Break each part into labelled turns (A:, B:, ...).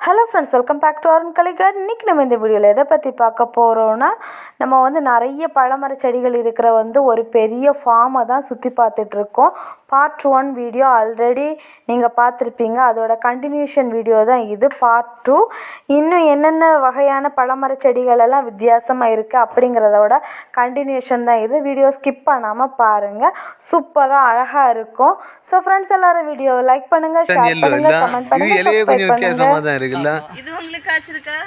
A: Hello friends welcome back to Arun கலிகார்ட் இன்றைக்கி நம்ம இந்த வீடியோவில் எதை பற்றி பார்க்க போகிறோன்னா நம்ம வந்து நிறைய பழமர செடிகள் இருக்கிற வந்து ஒரு பெரிய ஃபார்மை தான் சுற்றி பார்த்துட்ருக்கோம் பார்ட் ஒன் வீடியோ ஆல்ரெடி நீங்கள் பார்த்துருப்பீங்க. அதோட கண்டினியூஷன் வீடியோ தான் இது பார்ட் டூ இன்னும் என்னென்ன வகையான பழமர செடிகள் எல்லாம் வித்தியாசமாக இருக்குது அப்படிங்கிறதோட கண்டினியூஷன் தான் இது. வீடியோ ஸ்கிப் பண்ணாமல் பாருங்கள் சூப்பராக அழகாக இருக்கும். ஸோ ஃப்ரெண்ட்ஸ் எல்லாரும் வீடியோவை லைக் பண்ணுங்கள் ஷேர் பண்ணுங்கள் கமெண்ட் பண்ணுங்கள் சப்ஸ்கிரைப் பண்ணுங்கள்
B: இருக்குல்ல
C: இது உங்களுக்கு காய்ச்சிருக்கா?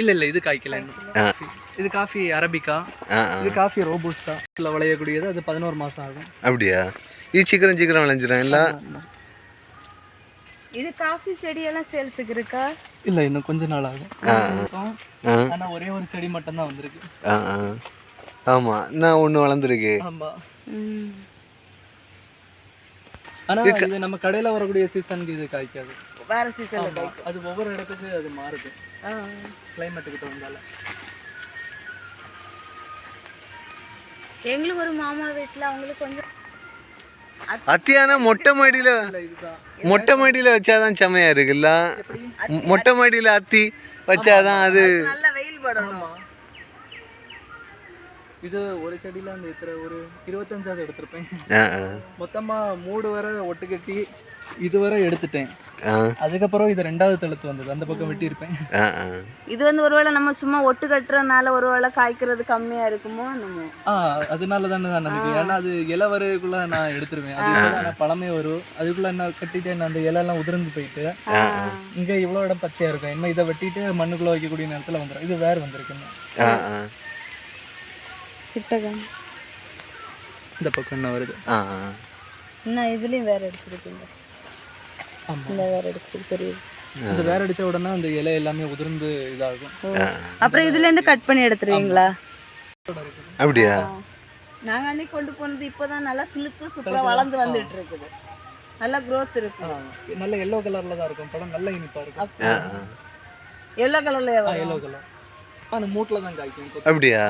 D: இல்ல இல்ல இது காய்க்கல இது காஃபி அரபிக்கா. இது காஃபி ரோபோஸ்டா இல்லை விளையக்கூடியது அது பதினோரு மாசம் ஆகும்.
B: அப்படியா? இது சீக்கிரம் சீக்கிரம் விளைஞ்சிடும் இல்ல?
C: இது காஃபி செடியெல்லாம் சேல்ஸுக்கு இருக்கா?
D: இல்ல இன்னும் கொஞ்ச நாள் ஆகும். ஆனா ஒரே ஒரு செடி மட்டும் தான் வந்திருக்கு.
B: ஆமா நான் ஒண்ணு வளர்ந்துருக்கு.
D: ஆமா. ஆனா இது நம்ம கடையில வரக்கூடிய சீசனுக்கு இது காய்க்காது.
C: வேற சீசன்ல
D: ஆமா, அது ஒவ்வொரு இடத்துக்கு அது மாறுது. கிளைமேட்டுக்கு தகுந்தால.
C: எங்களுக்கு ஒரு மாமா வீட்டுல அவங்களுக்கு கொஞ்சம்
B: அத்தியானா மொட்டை மாடியில மொட்டை மாடியில வச்சாதான் செமையா இருக்குல்ல? மொட்டை மாடியில அத்தி வச்சாதான் அது
C: நல்ல வெயில் படணும்
D: இது ஒரு செடியில அந்த இத்தனை ஒரு இருபத்தஞ்சாவது எடுத்திருப்பேன்.
B: ஆ, ஆ,
D: மொத்தமா மூடு வரை ஒட்டு கட்டி இது வரை எடுத்துட்டேன் அதுக்கப்புறம் இது ரெண்டாவது தழுத்து வந்தது. அந்த பக்கம் வெட்டியிருப்பேன்.
C: இது வந்து ஒருவேளை நம்ம சும்மா ஒட்டு கட்டுறதுனால ஒருவேளை காய்க்கிறது கம்மியா இருக்குமோ நம்ம
D: ஆ அதனால தானே நான் நினைக்கிறேன் ஏன்னா அது இலை வரக்குள்ள நான் எடுத்துருவேன். அதுக்குள்ள நான் பழமே வரும். அதுக்குள்ள நான் கட்டிட்டு நான் அந்த இலை எல்லாம் உதிர்ந்து போயிட்டு. இங்க இவ்வளவு இடம் பச்சையா இருக்கும். இன்னும் இதை வெட்டிட்டு மண்ணுக்குள்ள வைக்கக்கூடிய நேரத்துல வந்துடும் இது வேற வந்திருக்கு இந்த பக்கம் என்ன வருது.
C: இன்னும் இதுலயும் வேற அடிச்சிருக்குங்க. இந்த வேற அடிச்சிருக்கு தெரியுது.
D: இந்த வேற அடிச்ச உடனே அந்த இலை எல்லாமே உதிர்ந்து இதாகும்.
C: அப்புறம் இதுல இருந்து கட் பண்ணி எடுத்துருவீங்களா?
B: அப்படியா?
C: நாங்க அன்னைக்கு கொண்டு போனது இப்போதான் நல்லா கிளுத்து சூப்பரா வளர்ந்து வந்துட்டு இருக்குது நல்லா growth இருக்கு.
D: நல்ல எல்லோ கலர்ல தான் இருக்கும். பழம் நல்ல இனிப்பா இருக்கும்.
C: எல்லோ கலர்ல
D: எல்லோ கலர் அந்த மூட்டுல தான் காய்க்கும்.
B: அப்படியா?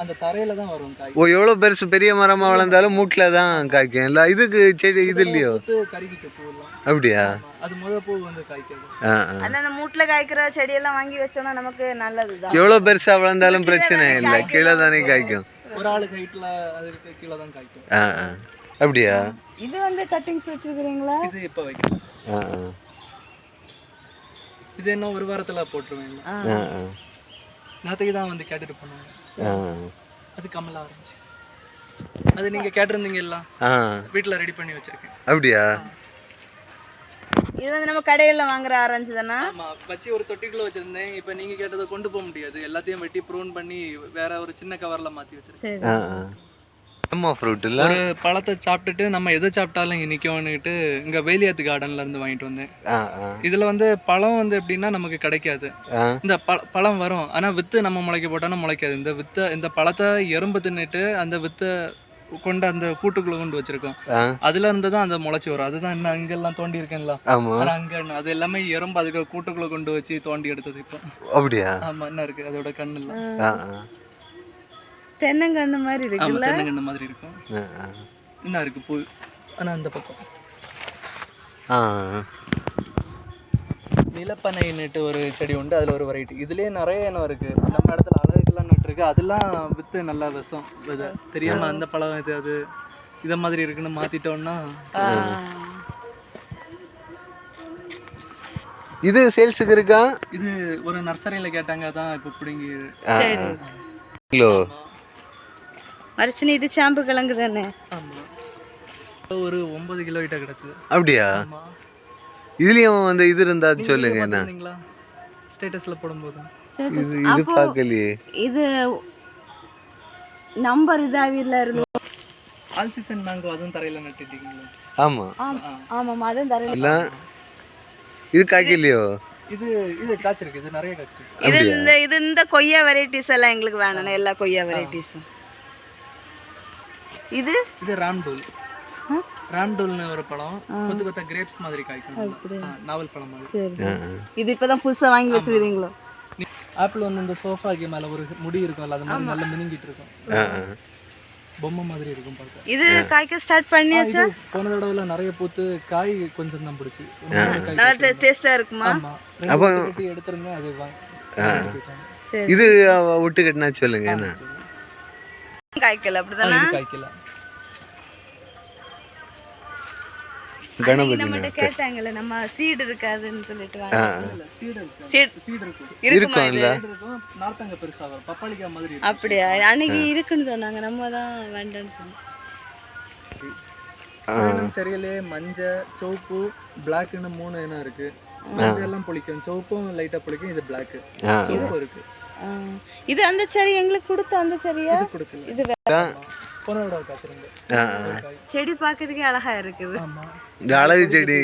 D: அந்த தரையில தான் வரும் காய்.
B: ஓ எவ்வளோ பெருசு பெரிய மரமா வளர்ந்தாலும் மூட்டில் தான் காய்க்கும். இல்லை இதுக்கு செடி இது இல்லையோ?
D: கருகிட்டு
B: அப்படியா.
D: அது முத பூ வந்து
C: ஆனா அந்த மூட்டுல காய்க்கிற செடியெல்லாம் வாங்கி வச்சோம்னா நமக்கு நல்லதுதான்.
B: எவ்வளோ பெருசா வளர்ந்தாலும் பிரச்சனை இல்லை. கீழே தானே காய்க்கும்.
D: ஒரு ஆளு ஹைட்ல அதுக்கு கீழே தான் காய்க்கும்.
B: ஆ ஆ. அப்படியா?
C: இது வந்து கட்டிங்ஸ் வச்சிருக்கீங்களா
D: இது இப்ப வைக்கலாம்
B: ஆ ஆ.
D: இது இன்னும் ஒரு வாரத்துல போட்டுருவேன்.
B: ஆ ஆ.
D: நேற்றுக்கு தான் வந்து கேட்டுட்டு போனாங்க. அது கமல ஆரம்பிச்சு அது நீங்க கேட்டிருந்தீங்கல்ல
B: ஆ.
D: வீட்ல ரெடி பண்ணி வச்சிருக்கேன்.
B: அப்படியா?
C: இது வந்து நம்ம கடையில வாங்குற ஆரஞ்சு தானே?
D: ஆமா வச்சு ஒரு தொட்டிக்குள்ள வச்சிருந்தேன். இப்போ நீங்க கேட்டதை கொண்டு போக முடியாது. எல்லாத்தையும் வெட்டி ப்ரூன் பண்ணி வேற ஒரு சின்ன கவர்ல மாத்தி வச்சிருக்கேன்.
B: அம்மா ஃப்ரூட் இல்லை?
D: ஒரு பழத்தை சாப்பிட்டுட்டு நம்ம எதை சாப்பிட்டாலும் இனிக்கும்னுட்டு இங்க வேலியாத்து கார்டன்ல இருந்து வாங்கிட்டு வந்தேன். இதுல வந்து பழம் வந்து எப்படின்னா நமக்கு கிடைக்காது. இந்த பழ பழம் வரும். ஆனா வித்து நம்ம முளைக்க போட்டோம்னா முளைக்காது. இந்த வித்தை இந்த பழத்தை எறும்பு தின்னுட்டு அந்த வித்தை கொண்டு அந்த கூட்டுக்குள்ள கொண்டு வச்சிருக்கோம். அதுல இருந்து தான் அந்த முளைச்சி வரும். அதுதான் இன்னும் அங்கெல்லாம் தோண்டி இருக்கேன்ல. அங்க என்ன, அது எல்லாமே எறும்பு அதுக்கு கூட்டுக்குள்ள கொண்டு வச்சு தோண்டி எடுத்தது இப்போ.
B: அப்படியா?
D: ஆமா என்ன இருக்கு. அதோட கண்ணு இல்ல
C: தென்னங்கண்ணு மாதிரி
D: ஆமா
C: இருக்குல்ல
D: தென்னங்கண்ணு மாதிரி இருக்கும். என்ன இருக்கு பூ ஆனா அந்த பக்கம்.
B: ஆ.
D: நிலப்பனைன்னுட்டு ஒரு செடி உண்டு அதுல ஒரு வெரைட்டி இதுலயே நிறைய இனம் இருக்கு. நம்ம இடத்துல அழகுக்கெல்லாம் நட்டுருக்கு அதெல்லாம் வித்து நல்லா விஷம். விதை தெரியாம அந்த பழம் இது அது இத மாதிரி இருக்குன்னு மாத்திட்டோம்னா
B: இது சேல்ஸுக்கு இருக்கா?
D: இது ஒரு நர்சரியில கேட்டாங்க அதான் இப்போ பிடுங்கி
C: சரி.
B: கிலோ
C: மரிச்சினி இது சாம்பு கிழங்கு தானே?
D: ஆமா. ஒரு ஒன்பது கிலோ கிட்ட கிடைச்சது.
B: அப்படியா?
D: ஆமா.
B: இதுலயும் வந்து இது இருந்தா சொல்லுங்க என்ன?
D: ஸ்டேட்டஸ்ல போடும்போது.
B: இது இது பார்க்கலையே.
C: இது நம்பர் இதாவில இருந்து
D: ஆல் சீசன் மேங்கோ அதுவும் தரையில நட்டுட்டீங்களா?
B: ஆமா.
C: ஆமாம் அதுவும் தரையில்
B: இல்ல இது காய்க்கலையோ?
D: இது இது காய்ச்சிருக்கு இது நிறைய காய்ச்சிருக்கு.
C: இது இந்த இது இந்த கொய்யா வெரைட்டிஸ் எல்லாம் எங்களுக்கு வேணும் எல்லா கொய்யா வெரைட்டிஸும் இது?
D: இது ராம்டூல் ராம்டூல்னு ஒரு பழம். கொத்து கொத்த கிரேப்ஸ் மாதிரி காய்க்கும் நாவல் பழம் மாதிரி.
C: இது இப்பதான் புதுசா வாங்கி வச்சிருக்கீங்களோ?
D: ஆப்பிள் வந்து இந்த சோஃபாக்கு மேல ஒரு முடி இருக்கும்ல அது மாதிரி நல்லா மினுங்கிட்டு இருக்கும். பொம்மை மாதிரி இருக்கும் பார்க்க.
C: இது காய்க்க ஸ்டார்ட் பண்ணியாச்சா?
D: போன தடவை நிறைய பூத்து காய் கொஞ்சம் தான் பிடிச்சி.
C: நல்லா டேஸ்டா இருக்குமா?
D: ஆமா. கட்டி எடுத்திருந்தேன் அது
B: இது விட்டு கட்டினா சொல்லுங்க என்ன?
C: காய்க்கல அப்படிதானே?
D: காய்க்கல.
B: கணபதி
C: கேட்டாங்கல்ல நம்ம சீடு இருக்காதுன்னு சொல்லிட்டு வாங்க. அப்படியா? அன்னைக்கு இருக்குன்னு சொன்னாங்க. நம்ம தான் வேண்டாம்னு சொன்னோம்.
D: செரியலே மஞ்சள் சிவப்பு பிளாக்னு மூணு இனம் இருக்கு. மஞ்சள் எல்லாம் புளிக்கும். சிவப்பும் லைட்டா புளிக்கும். இது பிளாக்
B: ஆ.
D: சிவப்பு இருக்கு.
C: இது அந்த செடி எங்களுக்கு கொடுத்த அந்த செடியா?
D: இது.
C: செடி பார்க்கறதுக்கே அழகா இருக்குது.
D: ஆமா.
B: இந்த அழகு செடி.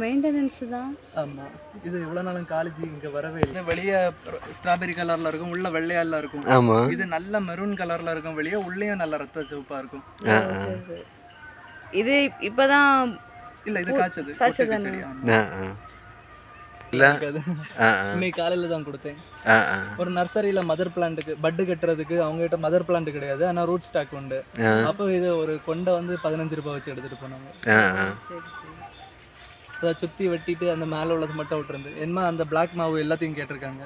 C: மெயின்டெனன்ஸ் தான்.
D: ஆமா. இது இவ்வளவு நாளும் காலேஜ் இங்க வரவே இல்லை. வெளியே ஸ்ட்ராபெரி கலர்ல இருக்கும் உள்ள வெள்ளையால இருக்கும்.
B: ஆமா.
D: இது நல்ல மெரூன் கலர்ல இருக்கும் வெளியே உள்ளேயும் நல்ல ரத்த சிவப்பா இருக்கும்.
C: சரி, சரி. இது இப்பதான்
D: இல்ல இது காய்ச்சது.
C: காய்ச்சது
D: ஒட்டுக்கு செடி, ஆமா.
B: ஆ, ஆ. இல்ல.
D: இன்னைக்கு காலையில தான் கொடுத்தேன். ஒரு நர்சரியில மதர் பிளான்ட்டுக்கு பட்டு கட்டுறதுக்கு அவங்க கிட்ட மதர் பிளான்ட் கிடையாது. ஆனா ரூட் ஸ்டாக் உண்டு. அப்போ இது ஒரு கொண்டை வந்து பதினஞ்சு ரூபாய் வச்சு எடுத்துட்டு போனாங்க. அதை சுத்தி வெட்டிட்டு அந்த மேல உள்ளது மட்டும் விட்டுருந்து. என்ன அந்த பிளாக் மாவு எல்லாத்தையும் கேட்டிருக்காங்க.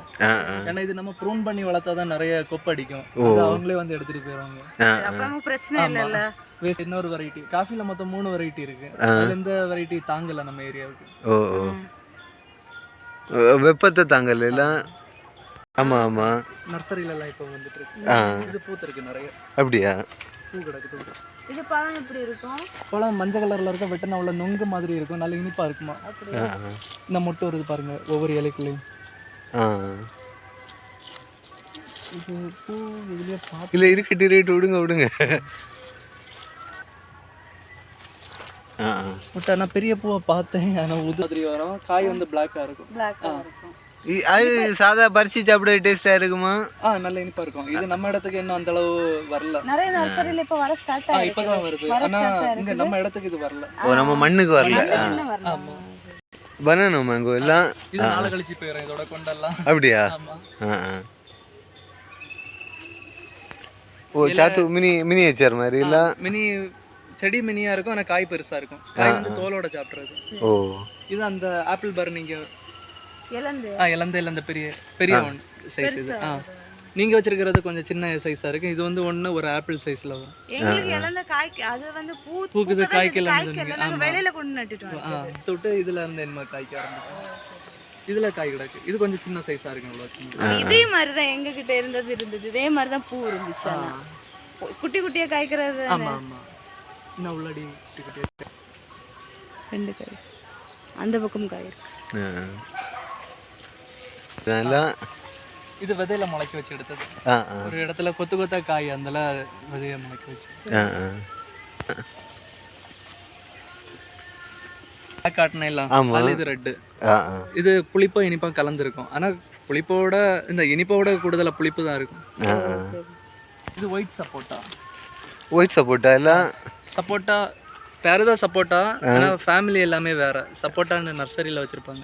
D: ஏன்னா இது நம்ம ப்ரூன் பண்ணி வளர்த்தாதான் நிறைய கொப்பு அடிக்கும்.
B: ஓ.
D: அது அவங்களே வந்து எடுத்துட்டு போயிருவாங்க
C: பிரச்சனை. இல்லைல்ல?
D: இன்னொரு வெரைட்டி காஃபில மொத்தம் மூணு வெரைட்டி இருக்கு. எந்த வெரைட்டி தாங்கல நம்ம ஏரியாவுக்கு
B: வெப்பத்தை தாங்கல இல்ல ஆமா ஆமா.
D: நர்சரியில எல்லாம் இப்போ வந்துட்டு
B: ஆ.
D: இது பூத்திருக்கு நிறைய.
B: அப்படியா?
D: பூ கிடக்குது.
C: இது பழம் எப்படி இருக்கும்?
D: பழம் மஞ்சள் கலர்ல இருக்கும் வெட்டினா உள்ள நொங்கு மாதிரி இருக்கும். நல்ல இனிப்பா இருக்குமா? இந்த மொட்டு வருது பாருங்க ஒவ்வொரு இலைக்குள்ளேயும்.
B: ஆ.
D: இது பூ இதுலயே பார்த்து
B: இல்ல இருக்கட்டி ரேட் விடுங்க விடுங்க.
D: பட் ஆனா பெரிய பூவை பார்த்தேன். ஆனா உது மாதிரி வரும். காய் வந்து பிளாக்கா இருக்கும்.
B: அது சாதா பறிச்சு சாப்பிட டேஸ்டா இருக்குமா?
D: ஆ நல்ல இனிப்பா இருக்கும். இது நம்ம இடத்துக்கு இன்னும் அந்த அளவு வரல.
C: நிறைய நர்சரியில இப்ப வர ஸ்டார்ட்
D: ஆ
C: ஆயிருக்கு.
D: இப்பதான் வருது.
C: வர
D: ஆனா இங்க. நம்ம இடத்துக்கு இது வரல.
B: ஓ நம்ம மண்ணுக்கு வரல.
D: ஆமா.
B: பனானா மேங்கோ எல்லாம்
D: இது நாளை கழிச்சு போயிடும் இதோட கொண்டெல்லாம்.
B: அப்படியா?
D: ஆமா.
B: ஆ, ஆ. ஓ சாத்து மினி மினியேச்சர் மாதிரி இல்ல?
D: மினி செடி மினியா இருக்கும் ஆனா காய் பெருசா இருக்கும். காய் வந்து தோலோட சாப்பிடுறது.
B: ஓ.
D: இது அந்த ஆப்பிள் பார் நீங்க
C: இலந்து.
D: ஆ இலந்த இலந்த பெரிய பெரிய ஒன் சைஸ் இது. ஆ. நீங்க வச்சிருக்கிறது கொஞ்சம் சின்ன சைஸா இருக்கு. இது வந்து ஒண்ணு ஒரு ஆப்பிள் சைஸ்ல வரும்.
C: எங்களுக்கு இலந்த காய்க்கு அது வந்து பூ
D: பூக்குது,
C: பூக்கதான் இது
D: காய்க்கலன்னு
C: காய்க்கல
D: சொன்னீங்க.
C: நாங்க
D: ஆமா.
C: வெளியில கொண்டு நட்டுட்டு
D: ஆ
C: வந்தோம்
D: தொட்டு இதுல இருந்து என்ன காய்க்க ஆரம்பிக்கும்? இதுல காய் கிடக்கு. இது கொஞ்சம் சின்ன சைஸா இருக்கு இவ்வளவு
C: இதே மாதிரிதான் எங்க கிட்ட இருந்தது இருந்தது. இதே மாதிரிதான் பூ இருந்துச்சு. குட்டி குட்டியா காய்க்கிறது
D: ஆமா ஆமா. இன்னும் உள்ளடி
C: ரெண்டு காய். அந்த பக்கம் காய்.
B: இதெல்லாம்
D: இது விதையில முளைக்க வச்சு எடுத்தது. ஒரு இடத்துல கொத்து கொத்தா காய் அதுல விதைய முளைக்க வச்சு.
B: ஆ ஆ.
D: black காட்டின எல்லாம்.
B: ஆமா.
D: அது இது ரெட்டு. இது புளிப்பா இனிப்பா கலந்துருக்கும். ஆனா புளிப்போட இந்த இனிப்போட கூடுதலா புளிப்பு தான் இருக்கும். இது ஒயிட் சப்போட்டா.
B: ஒயிட் சப்போட்டா எல்லாம்
D: சப்போட்டா பேரு தான் சப்போட்டா ஆனா ஃபேமிலி எல்லாமே வேற. சப்போட்டான்னு நர்சரியில வச்சிருப்பாங்க.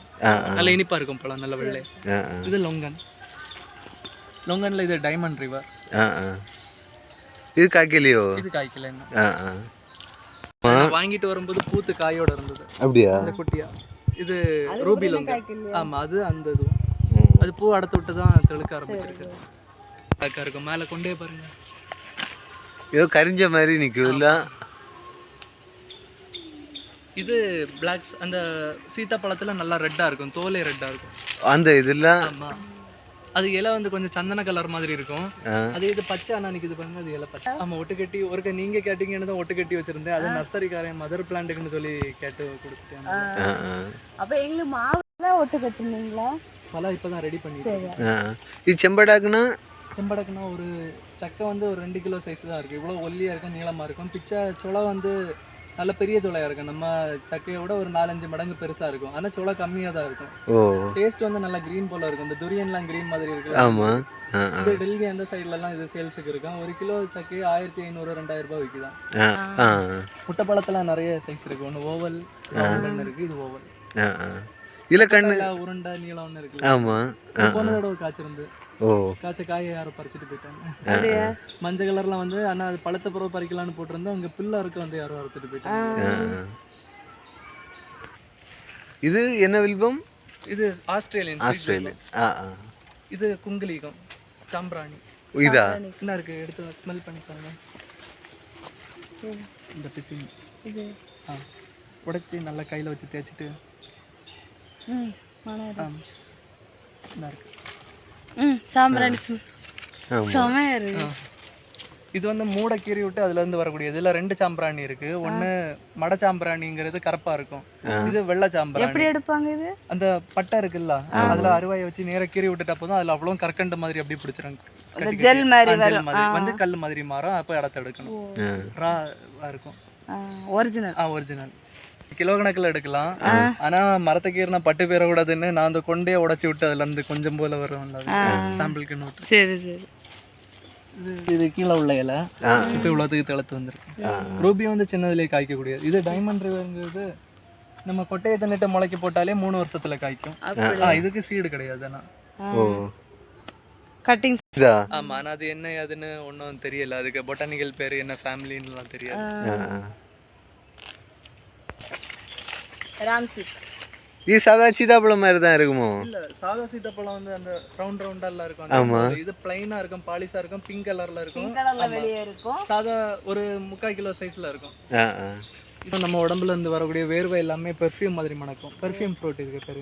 D: நல்ல இனிப்பா இருக்கும் பழம் நல்ல வெள்ளை. இது லொங்கன் லொங்கன்ல இது டைமண்ட் ரிவர்
B: இது காய்க்கலையோ?
D: இது காய்க்கல வாங்கிட்டு வரும்போது பூத்து காயோட இருந்தது.
B: அப்படியா?
D: அந்த குட்டியா. இது ரூபி லொங்கன் ஆமா அது அந்த இது.
B: ம்.
D: அது பூ அடத்து விட்டு தான் தெளுக்க ஆரம்பிச்சிருக்கு. அழகா இருக்கும் மேல கொண்டே பாருங்க.
B: ஏதோ கரிஞ்ச மாதிரி நிக்குதுல்ல?
D: இது பிளாக்ஸ் அந்த சீத்தாப்பழத்துல நல்லா ரெட்டா இருக்கும் தோலே ரெட்டா இருக்கும்.
B: அந்த இதுல?
D: அது இலை வந்து கொஞ்சம் சந்தன கலர் மாதிரி இருக்கும். அது இது பச்சை ஆனா நிக்குது பாருங்க அது இலை பச்சை. ஆமா ஒட்டு கட்டி ஒருக்க நீங்க கேட்டீங்கன்னு தான் ஒட்டு கட்டி வச்சிருந்தேன். அது நர்சரிக்காரன் மதர் பிளான்ட்டுக்குன்னு சொல்லி கேட்டு கொடுத்துட்டேன்.
C: அப்ப எங்களுக்கு மாவுல ஒட்டு கட்டுனீங்களா
D: பழம் இப்பதான் ரெடி பண்ணிட்டு.
B: இது செம்படாக்குன்னா?
D: செம்படக்குனா ஒரு சக்கை வந்து ஒரு ரெண்டு கிலோ சைஸ் தான் இருக்கு. இவ்வளோ ஒல்லியா இருக்கும் நீளமா இருக்கும். பிச்சை சுளை வந்து நல்ல பெரிய சுளையா இருக்கும். நம்ம சக்கையை விட ஒரு நாலஞ்சு மடங்கு பெருசா இருக்கும். ஆனா சுளை கம்மியா தான் இருக்கும். டேஸ்ட் வந்து நல்லா கிரீன் போல இருக்கும். இந்த துரியன்லாம் கிரீன் மாதிரி இருக்கு
B: ஆமா. ஆ ஆ.
D: இது டெல்லி அந்த சைடுல எல்லாம் இது சேல்ஸுக்கு இருக்கும். ஒரு கிலோ சக்கை ஆயிரத்தி ஐநூறு ரெண்டாயிரம் ரூபாய் விற்குதான்
B: ஆ ஆ.
D: முட்டைப்பழத்துல நிறைய சைஸ் இருக்கு. ஒன்று ஓவல் இருக்கு. இது ஓவல்.
B: இதுல கண்ணு
D: உருண்டை நீளம் ஒன்று இருக்குல்ல?
B: ஆமா. ஆ,
D: போன தடவை காய்ச்சிருந்து
B: ஓ.
D: காய்ச்ச காயை யாரும் பறிச்சுட்டு போயிட்டாங்க. மஞ்சள் கலர்ல வந்து அண்ணா அது பழுத்த பிறகு பறிக்கலாம்னு போட்டிருந்தா அங்க பிள்ளை இருக்க வந்து யாரும் அறுத்துட்டு போயிட்டாங்க.
B: இது என்ன வில்பம்
D: இது ஆஸ்திரேலியன் sweet
B: ஆஸ்திரேலியா
D: velvet.
B: ஆ ஆ.
D: இது குங்குலிகம் சாம்பிராணி.
B: இதா?
D: என்ன இருக்கு? எடுத்து ஸ்மெல் பண்ணி பாருங்க. இந்த பிசின்.
C: இது.
D: ஆ. உடைச்சி நல்லா கையில வச்சு தேய்ச்சிட்டு
C: ம் ம் சாம்பிராணி செமையா இருக்கு.
D: இது வந்து மூடை கீறி விட்டு அதுல இருந்து வரக்கூடியது. இதுல ரெண்டு சாம்பிராணி இருக்கு. ஒண்ணு மட சாம்பிராணிங்கிறது கருப்பா இருக்கும். இது வெள்ளை
C: எப்படி
D: சாம்பிராணி
C: எடுப்பாங்க இது?
D: அந்த பட்டை இருக்குல்ல அதுல அருவாயை வச்சு நேரா கீறி விட்டுட்டா போதும். அதுல அவ்வளவு கற்கண்டு மாதிரி அப்படியே பிடிச்சிருங்க
C: ஜெல் மாதிரி.
D: வந்து கல் மாதிரி மாறும். அப்போ இடத்த எடுக்கணும். ரா இருக்கும்.
C: ஒரிஜினல்
D: ஆ ஒரிஜினல் கிலோ கணக்கில் எடுக்கலாம். ஆனா மரத்தை கீறினா பட்டு பேரக்கூடாதுன்னு நான் அந்த கொண்டே உடைச்சி விட்டு அதுல இருந்து கொஞ்சம் போல வரும் சாம்பிளுக்கு நோட்டு
C: சரி சரி.
D: இது இது கீழே உள்ள இலை. இப்போ இவ்வளோத்துக்கு தளர்த்து வந்திருக்கு. ரூபி வந்து சின்னதுலேயே காய்க்கக்கூடியது. இது டைமண்ட் ரிவர்ங்கிறது நம்ம கொட்டையை தண்ணிட்டு முளைக்க போட்டாலே மூணு வருஷத்துல காய்க்கும். ஆ இதுக்கு சீடு கிடையாது ஆனா.
B: ஓ.
C: கட்டிங்
D: ஆமா ஆனா அது என்ன அதுன்னு ஒன்றும் தெரியல. அதுக்கு பொட்டானிக்கல் பேர் என்ன ஃபேமிலின்னுலாம் தெரியாது.
B: ஆ, ஆ.
C: ராம்சி
B: இது சாதா சீதாப்பழம் மாதிரி தான் இருக்குமோ?
D: இல்ல சாதா சீத்தாப்பழம் வந்து அந்த ரவுண்ட் ரவுண்டா இருக்கும்.
B: ஆமா.
D: இது பிளைனா இருக்கும் பாலிஷா இருக்கும் பிங்க் கலர்ல இருக்கும்.
C: கலர்ல
D: ஆமா.
C: வெளியே இருக்கும்.
D: சாதா ஒரு முக்கால் கிலோ சைஸ்ல இருக்கும். இப்போ நம்ம உடம்புல இருந்து வரக்கூடிய வேர்வை எல்லாமே பெர்ஃப்யூம் மாதிரி மணக்கும். பெர்ஃப்யூம் ஃப்ரூட் இதுக்கு பேர்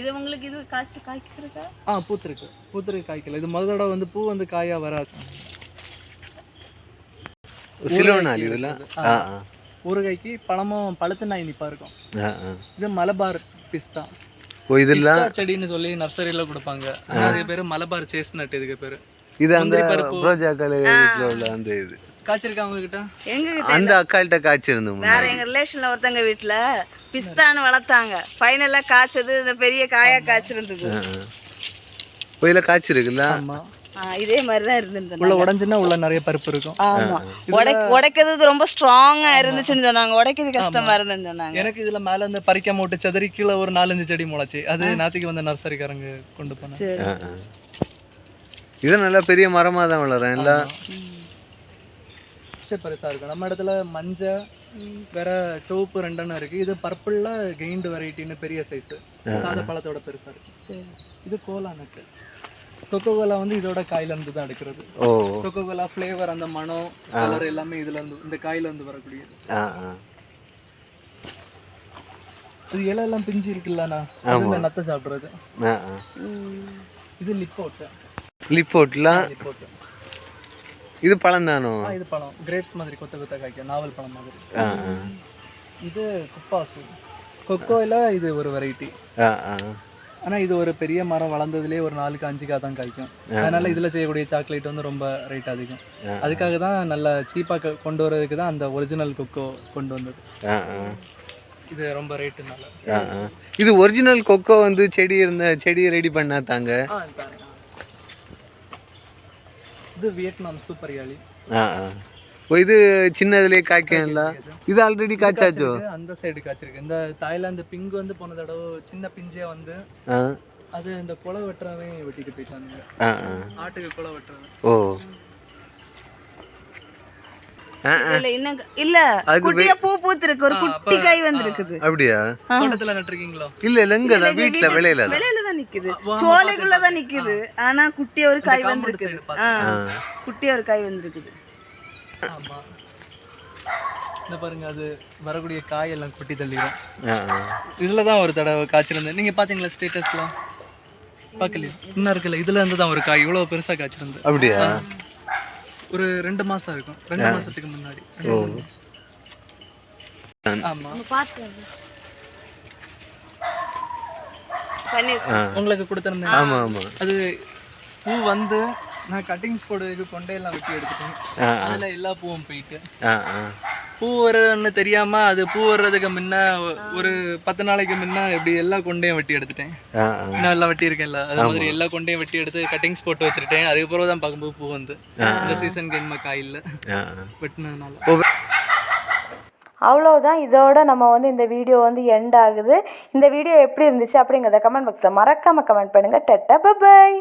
C: இது உங்களுக்கு இது காய்ச்சி காய்ச்சிருக்கா
D: ஆ பூத்திருக்கு. பூத்திருக்கு காய்க்கல. இது முதல் தடவை வந்து பூ வந்து காயா வராது.
B: சிலோனால்
D: ஊறுகாய்க்கு பழமும் பழுத்து நாய் இனிப்பா இருக்கும் இது மலபார் பிஸ்தா
B: ஓ இதெல்லாம்
D: செடின்னு சொல்லி நர்சரியில கொடுப்பாங்க. அதுக்கு பேரு மலபார் சேஸ் நட் இதுக்கு பேரு.
B: இது அந்த வீட்டில் உள்ள அந்த இது.
D: காய்ச்சிருக்கா உங்ககிட்ட?
C: எங்க
B: அந்த அக்காள்கிட்ட காய்ச்சிருந்தோம்
C: வேற எங்க ரிலேஷன்ல ஒருத்தங்க வீட்ல பிஸ்தான்னு வளர்த்தாங்க. ஃபைனலா காய்ச்சது இந்த பெரிய காயா காய்ச்சிருந்தது.
B: இதில் காய்ச்சிருக்குல்ல
C: இதே மாதிரி தான் இருந்திருந்தது
D: உள்ள உடஞ்சுன்னா உள்ள நிறைய பருப்பு இருக்கும்.
C: ஆமா. உடை உடைக்கிறதுக்கு ரொம்ப ஸ்ட்ராங்கா இருந்துச்சுன்னு சொன்னாங்க. உடைக்கிறது கஷ்டமா இருந்துன்னு சொன்னாங்க.
D: எனக்கு இதுல மேல இருந்து பறிக்காம விட்டு செதறி கீழே ஒரு நாலஞ்சு செடி முளைச்சு. அது நாத்திக்கு வந்த நர்சரிக்காரங்க கொண்டு
B: ஆ இது நல்லா பெரிய மரமாக தான் வளரும் எல்லாம்
D: விஷயம் பெருசா இருக்கும் நம்ம இடத்துல மஞ்சள் வேற சிவப்பு ரெண்டெண்ணம் இருக்கு. இது பர்பிள்ல கெயின்டு வெரைட்டின்னு பெரிய சைஸ் சாத பழத்தோட பெருசா இருக்கு.
C: சரி.
D: இது கோலா நட்டு கொக்கோ கோலா வந்து இதோட காயில இருந்து தான் எடுக்கிறது.
B: ஓ.
D: கொக்கோ கோலா ஃப்ளேவர் அந்த மனம் கலர் எல்லாமே இதுல இருந்து இந்த காயில இருந்து வரக்கூடியது இது இலை எல்லாம் பிஞ்சு இருக்குல்லண்ணா இந்த நத்தை சாப்பிடுறது. இது லிப்போட்டு
B: லிப்போட்லாம்
D: லிப்போட்டு
B: இது பழம் தானோ?
D: இது பழம். கிரேப்ஸ் மாதிரி கொத்த கொத்த காய்க்கும் நாவல் பழம் மாதிரி. இது குப்பாசு. கொக்கோல இது ஒரு வெரைட்டி ஆனா இது ஒரு பெரிய மரம் வளர்ந்ததுலேயே ஒரு நாலுக்கு அஞ்சுக்கா தான் காய்க்கும். அதனால இதுல செய்யக்கூடிய சாக்லேட் வந்து ரொம்ப ரேட் அதிகம். அதுக்காக தான் நல்ல சீப்பா கொண்டு வரதுக்கு தான் அந்த ஒரிஜினல் கொக்கோ கொண்டு வந்தது. இது ரொம்ப ரேட்டுனால
B: ஆ ஆ. இது ஒரிஜினல் கொக்கோ வந்து செடி இருந்த செடியை ரெடி பண்ணாதாங்க?
D: தாங்க. இது வியட்நாம் சூப்பர்
B: ஆ ஓ இது சின்னதுலேயே காய்க்கல இது ஆல்ரெடி காய்ச்சாச்சோ?
D: அந்த சைடு காய்ச்சிருக்கு. இந்த தாய்லாந்து பிங்க் வந்து போன தடவை சின்ன பிஞ்சே வந்து அது இந்த குலை வெட்டுறவே வெட்டிட்டு போயிட்டாங்க ஆட்டுக்கு குலை வெட்டுறது
B: ஓ.
C: இல்ல இன்னும் இல்ல
B: அதுக்கு
C: குட்டியா பூ பூத்திருக்கு. ஒரு குட்டி காய் வந்திருக்குது.
B: அப்படியா?
D: தோட்டத்துல நட்டுருக்கீங்களோ?
B: இல்ல இல்ல இங்க தான் வீட்டுல விளையில தான்.
C: வெளியில தான் நிக்குது. சோலைக்குள்ள தான் நிக்குது. ஆனா குட்டியா ஒரு காய் வந்திருக்குது. குட்டியா ஒரு காய் வந்திருக்குது.
D: ஆமா. இந்த பாருங்க அது வரக்கூடிய காய் எல்லாம் கொட்டி தள்ளிடும்
B: ஆ ஆ.
D: இதுல தான் ஒரு தடவை காய்ச்சிருந்தது நீங்க பாத்தீங்களா ஸ்டேட்டஸ்ல பார்க்கலையா? இன்னும் இருக்குல்ல இதுல இருந்து தான் ஒரு காய். இவ்வளவு பெருசா காய்ச்சிருந்து.
B: அப்படியா?
D: ஒரு ரெண்டு மாசம் இருக்கும் ரெண்டு மாசத்துக்கு முன்னாடி. ஆமா. உங்களுக்கு கொடுத்திருந்தேன்.
B: ஆமா ஆமா.
D: அது பூ வந்து நான் கட்டிங்ஸ் போடுறதுக்கு கொண்டையெல்லாம் வெட்டி எடுத்துட்டேன். அதுல எல்லா பூவும் போயிட்டு. பூ வர்றதுன்னு தெரியாம அது பூ வர்றதுக்கு முன்ன ஒரு பத்து நாளைக்கு முன்ன இப்படி எல்லா கொண்டையும் வெட்டி எடுத்துட்டேன். நான் எல்லாம் வெட்டி இருக்கேன்ல அது மாதிரி எல்லா கொண்டையும் வெட்டி எடுத்து கட்டிங்ஸ் போட்டு வச்சிருட்டேன் அதுக்கப்புறம் தான் பார்க்கும்போது பூ வந்து. இந்த சீசனுக்கு என்ன காய் இல்ல
B: ஆ ஆ.
D: வெட்டினதுனால.
A: அவ்வளோதான் இதோட நம்ம வந்து இந்த வீடியோ வந்து எண்ட் ஆகுது. இந்த வீடியோ எப்படி இருந்துச்சு அப்படிங்கிறத கமெண்ட் பாக்ஸில் மறக்காமல் கமெண்ட் பண்ணுங்கள் டட்டா பபாய்